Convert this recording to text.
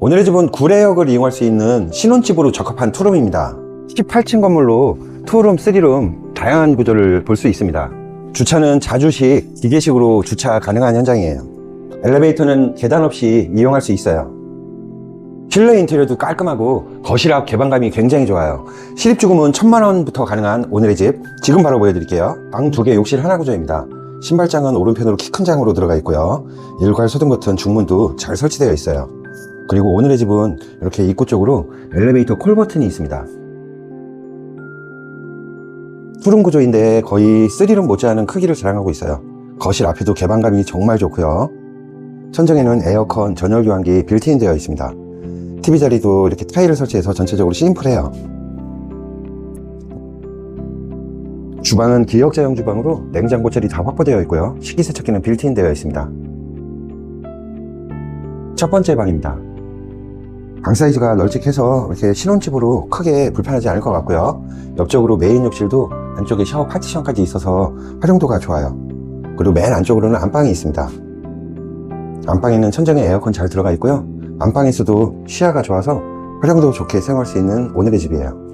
오늘의 집은 구례역을 이용할 수 있는 신혼집으로 적합한 투룸입니다. 18층 건물로 투룸, 쓰리룸 다양한 구조를 볼 수 있습니다. 주차는 자주식, 기계식으로 주차 가능한 현장이에요. 엘리베이터는 계단 없이 이용할 수 있어요. 실내 인테리어도 깔끔하고 거실 앞 개방감이 굉장히 좋아요. 실입주금은 천만 원부터 가능한 오늘의 집 지금 바로 보여드릴게요. 방 두 개, 욕실 하나 구조입니다. 신발장은 오른편으로 키 큰 장으로 들어가 있고요. 일괄 소등 버튼 중문도 잘 설치되어 있어요. 그리고 오늘의 집은 이렇게 입구 쪽으로 엘리베이터 콜 버튼이 있습니다. 투룸 구조인데 거의 3룸 못지않은 크기를 자랑하고 있어요. 거실 앞에도 개방감이 정말 좋고요. 천정에는 에어컨, 전열 교환기 빌트인 되어 있습니다. TV 자리도 이렇게 타일을 설치해서 전체적으로 심플해요. 주방은 기역자형 주방으로 냉장고 처리 다 확보되어 있고요. 식기세척기는 빌트인 되어 있습니다. 첫 번째 방입니다. 방 사이즈가 널찍해서 이렇게 신혼집으로 크게 불편하지 않을 것 같고요. 옆쪽으로 메인 욕실도 안쪽에 샤워 파티션까지 있어서 활용도가 좋아요. 그리고 맨 안쪽으로는 안방이 있습니다. 안방에는 천정에 에어컨 잘 들어가 있고요. 안방에서도 시야가 좋아서 활용도 좋게 사용할 수 있는 오늘의 집이에요.